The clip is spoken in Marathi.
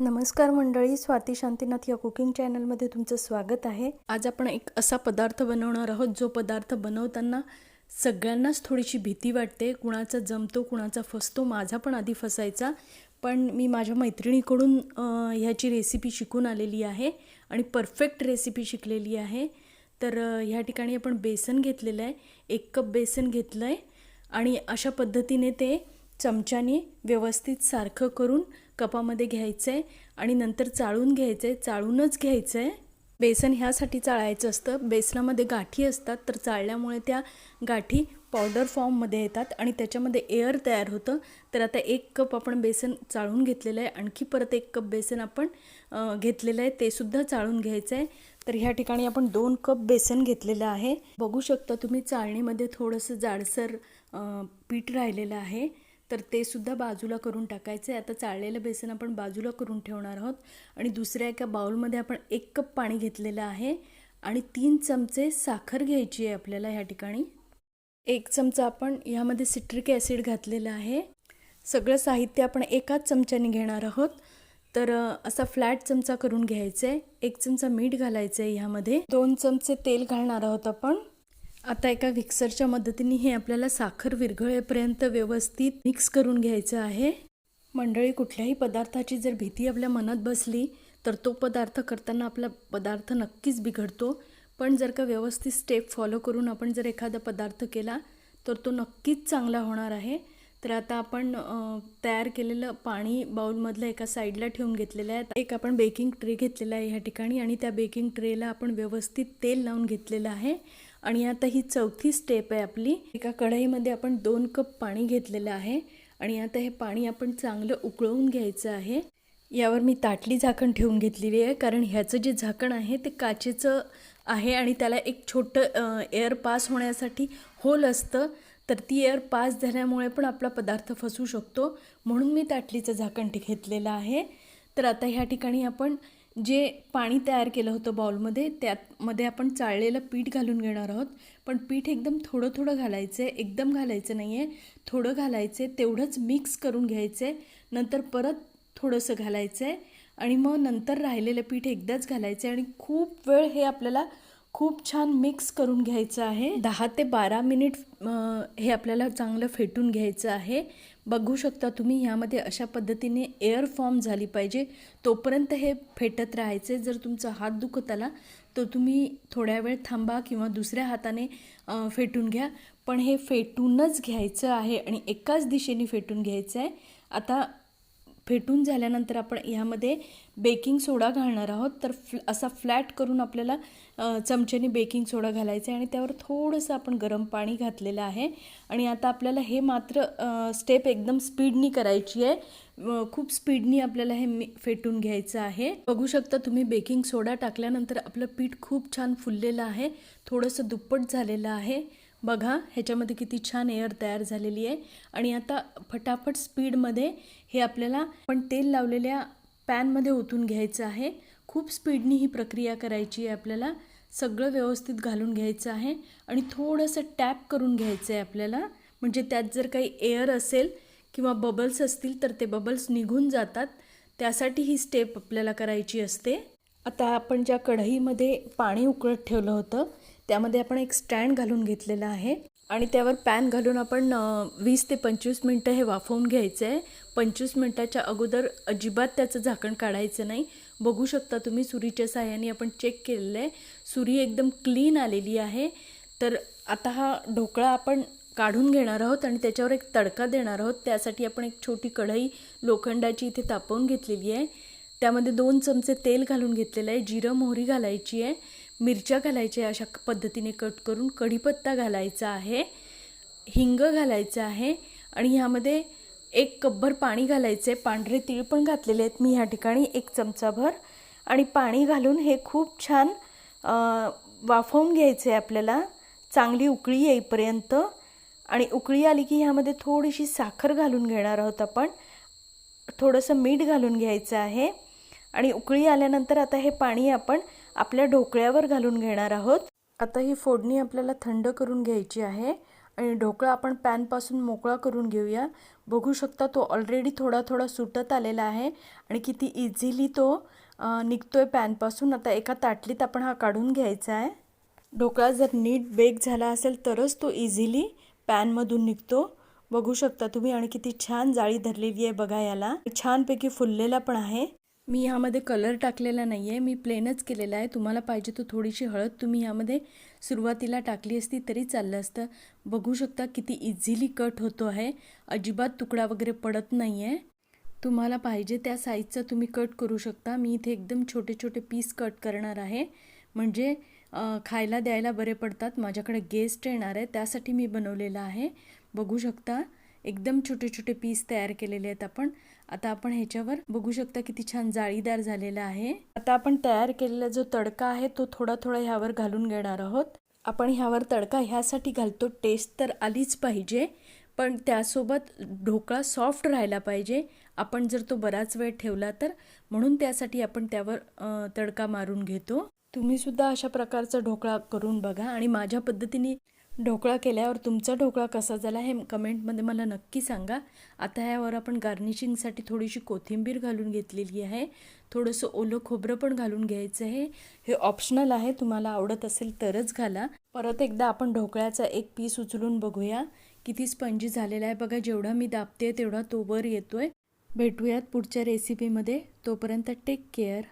नमस्कार मंडळी स्वाती शांतीनाथ या कुकिंग चॅनलमध्ये तुमचं स्वागत आहे. आज आपण एक असा पदार्थ बनवणार आहोत जो पदार्थ बनवताना सगळ्यांनाच थोडीशी भीती वाटते. कुणाचा जमतो कुणाचा फसतो माझा पण आधी फसायचा. पण मी माझ्या मैत्रिणीकडून ह्याची रेसिपी शिकून आलेली आहे आणि परफेक्ट रेसिपी शिकलेली आहे. तर ह्या ठिकाणी आपण बेसन घेतलेलं आहे. एक कप बेसन घेतलं आहे आणि अशा पद्धतीने ते चमच्याने व्यवस्थित सारखं करून कपामध्ये घ्यायचं आहे आणि नंतर चाळून घ्यायचं आहे चाळूनच घ्यायचं. आहे बेसन ह्यासाठी चाळायचं असतं. बेसनामध्ये गाठी असतात तर चाळल्यामुळे त्या गाठी पावडर फॉर्ममध्ये येतात आणि त्याच्यामध्ये एअर तयार होतं. तर आता एक कप आपण बेसन चाळून घेतलेलं आहे. आणखी परत एक कप बेसन आपण घेतलेलं आहे. ते सुद्धा चाळून घ्यायचं आहे तर ह्या ठिकाणी आपण दोन कप बेसन घेतलेलं आहे. बघू शकता तुम्ही चाळणीमध्ये थोडंसं जाडसर पीठ राहिलेलं आहे. तर ते सुद्धा बाजूला करून टाकायचं. आहे आता चाळलेलं बेसन आपण बाजूला करून ठेवणार आहोत. आणि दुसऱ्या एका बाउलमध्ये आपण एक कप पाणी घेतलेलं आहे. आणि तीन चमचे साखर घ्यायची आहे आपल्याला ह्या ठिकाणी. एक चमचा आपण ह्यामध्ये सिट्रिक ॲसिड घातलेलं आहे. सगळं साहित्य आपण एकाच चमच्याने घेणार आहोत. तर असा फ्लॅट चमचा करून घ्यायचा. आहे एक चमचा मीठ घालायचं आहे ह्यामध्ये. दोन चमचे तेल घालणार आहोत आपण. आता एका मिक्सरच्या मदतीने हे आपल्याला साखर विरघळेपर्यंत व्यवस्थित मिक्स करून घ्यायचं आहे. मंडळी कुठल्याही पदार्थाची जर भीती आपल्या मनात बसली तर तो पदार्थ करताना आपला पदार्थ नक्कीच बिघडतो. पण जर का व्यवस्थित स्टेप फॉलो करून आपण जर एखादा पदार्थ केला तर तो नक्कीच चांगला होणार आहे. तर आता आपण तयार केलेलं पाणी बाउलमधलं एका साईडला ठेवून घेतलेलं आहे. एक आपण बेकिंग ट्रे घेतलेला आहे ह्या ठिकाणी आणि त्या बेकिंग ट्रेला आपण व्यवस्थित तेल लावून घेतलेलं आहे. आणि आता ही चौथी स्टेप आहे आपली. एका कढईमध्ये आपण दोन कप पाणी घेतलेलं आहे आणि आता हे पाणी आपण चांगलं उकळवून घ्यायचं आहे. यावर मी ताटली झाकण ठेवून घेतलेली आहे कारण ह्याचं जे झाकण आहे ते काचेचं आहे आणि त्याला एक छोटं एअर पास होण्यासाठी होल असतं. तर ती एअर पास झाल्यामुळे पण आपला पदार्थ फसू शकतो. म्हणून मी ताटलीचं झाकण घेतलेलं आहे. तर आता ह्या ठिकाणी आपण जे पाणी तयार केलं होतं बाउलमध्ये त्यामध्ये आपण चाळलेलं पीठ घालून घेणार आहोत. पण पीठ एकदम थोडं थोडं घालायचं आहे एकदम घालायचं नाही आहे थोडं घालायचं आहे तेवढंच मिक्स करून घ्यायचं. आहे नंतर परत थोडंसं घालायचं आहे आणि मग नंतर राहिलेलं पीठ एकदाच घालायचं आहे आणि खूप वेळ हे आपल्याला खूप छान मिक्स करून घ्यायचं आहे. दहा ते बारा मिनिट हे आपल्याला चांगलं फेटून घ्यायचं आहे. बघू शकता तुम्ही ह्यामध्ये अशा पद्धतीने एअर फॉर्म झाली पाहिजे. तोपर्यंत हे फेटत राहायचे. जर तुमचा हात दुखत आला तर तुम्ही थोड्या वेळ थांबा किंवा दुसऱ्या हाताने फेटून घ्या. पण हे फेटूनच घ्यायचं आहे आणि एकाच दिशेने फेटून घ्यायचं आहे. आता फेटून झाल्यानंतर आपण ह्यामध्ये बेकिंग सोडा घालणार आहोत. तर फ्ल असा फ्लॅट करून आपल्याला चमच्याने बेकिंग सोडा घालायचा आहे आणि त्यावर थोडंसं आपण गरम पाणी घातलेलं आहे. आणि आता आपल्याला हे मात्र स्टेप एकदम स्पीडनी करायची आहे. खूप स्पीडनी आपल्याला हे मी फेटून घ्यायचं आहे. बघू शकता तुम्ही बेकिंग सोडा टाकल्यानंतर आपलं पीठ खूप छान फुललेलं आहे. थोडंसं दुप्पट झालेलं आहे. बघा ह्याच्यामध्ये किती छान एअर तयार झालेली आहे. आणि आता फटाफट स्पीडमध्ये हे आपल्याला पण तेल लावलेल्या पॅनमध्ये ओतून घ्यायचं आहे. खूप स्पीडनी ही प्रक्रिया करायची आहे आपल्याला. सगळं व्यवस्थित घालून घ्यायचं आहे. आणि थोडंसं टॅप करून घ्यायचं आहे आपल्याला. म्हणजे त्यात जर काही एअर असेल किंवा बबल्स असतील तर ते बबल्स निघून जातात. त्यासाठी ही स्टेप आपल्याला करायची असते. आता आपण ज्या कढईमध्ये पाणी उकळत ठेवलं होतं त्यामध्ये आपण एक स्टँड घालून घेतलेला आहे आणि त्यावर पॅन घालून आपण वीस ते पंचवीस मिनटं हे वाफवून घ्यायचं. आहे पंचवीस मिनटाच्या अगोदर अजिबात त्याचं झाकण काढायचं नाही. बघू शकता तुम्ही सुरीच्या साह्याने आपण चेक केलेलं आहे. सुरी एकदम क्लीन आलेली आहे. तर आता हा ढोकळा आपण काढून घेणार आहोत आणि त्याच्यावर एक तडका देणार आहोत. त्यासाठी आपण एक छोटी कढई लोखंडाची इथे तापवून घेतलेली आहे. त्यामध्ये दोन चमचे तेल घालून घेतलेलं आहे. जिरं मोहरी घालायची आहे. मिरच्या घालायच्या अशा पद्धतीने कट करून कढीपत्ता घालायचा आहे हिंग घालायचं आहे आणि ह्यामध्ये एक कपभर पाणी घालायचं आहे पांढरे तीळ पण घातलेले आहेत मी ह्या ठिकाणी एक चमचाभर. आणि पाणी घालून हे खूप छान वाफवून घ्यायचं आहे आपल्याला. चांगली उकळी येईपर्यंत. आणि उकळी आली की ह्यामध्ये थोडीशी साखर घालून घेणार आहोत आपण. थोडंसं मीठ घालून घ्यायचं आहे. आणि उकळी आल्यानंतर आता हे पाणी आपण आपल्या ढोकळ्यावर घालून घेणार आहोत. आता ही फोडणी आपल्याला थंड करून घ्यायची आहे आणि ढोकळा आपण पॅनपासून मोकळा करून घेऊया. बघू शकता तो ऑलरेडी थोडा थोडा सुटत आलेला आहे आणि किती इझिली तो निघतो निघतोय पॅनपासून आता एका ताटलीत आपण हा काढून घ्यायचा आहे. ढोकळा जर नीट बेक झाला असेल तरच तो इझिली पॅनमधून निघतो. बघू शकता तुम्ही आणि किती छान जाळी धरलेली आहे बघा याला. छानपैकी फुललेला पण आहे. मी ह्यामध्ये कलर टाकलेला नाही आहे मी प्लेनच केलेला आहे. तुम्हाला पाहिजे तर थोडीशी हळद तुम्ही ह्यामध्ये सुरुवातीला टाकली असती तरी चाललं असतं. बघू शकता किती इझिली कट होतो आहे. अजिबात तुकडा वगैरे पडत नाही आहे तुम्हाला पाहिजे त्या साईजचा तुम्ही कट करू शकता. मी इथे एकदम छोटे छोटे पीस कट करणार आहे. म्हणजे खायला द्यायला बरे पडतात. माझ्याकडे गेस्ट येणार आहे. त्यासाठी मी बनवलेलं आहे. बघू शकता. एकदम छोटे छोटे पीस तयार केलेले आहेत आपण. आता आपण ह्याच्यावर बघू शकता किती छान जाळीदार झालेला आहे. आता आपण तयार केलेला जो तडका आहे तो थोडा थोडा ह्यावर घालून घेणार आहोत. आपण ह्यावर तडका ह्यासाठी घालतो टेस्ट तर आलीच पाहिजे पण त्यासोबत ढोकळा सॉफ्ट राहायला पाहिजे. आपण जर तो बराच वेळ ठेवला तर म्हणून त्यासाठी आपण त्यावर तडका मारून घेतो. तुम्हीसुद्धा अशा प्रकारचा ढोकळा करून बघा आणि माझ्या पद्धतीने ढोकळा केल्यावर तुमचा ढोकळा कसा झाला हे कमेंटमध्ये मला नक्की सांगा. आता ह्यावर आपण गार्निशिंगसाठी थोडीशी कोथिंबीर घालून घेतलेली आहे. थोडंसं ओलं खोबरं पण घालून घ्यायचं आहे. हे ऑप्शनल आहे तुम्हाला आवडत असेल तरच घाला. परत एकदा आपण ढोकळ्याचा एक पीस उचलून बघूया. किती स्पंजी झालेला आहे बघा जेवढा मी दाबते तेवढा तो वर येतोय. भेटूयात पुढच्या रेसिपीमध्ये तोपर्यंत टेक केअर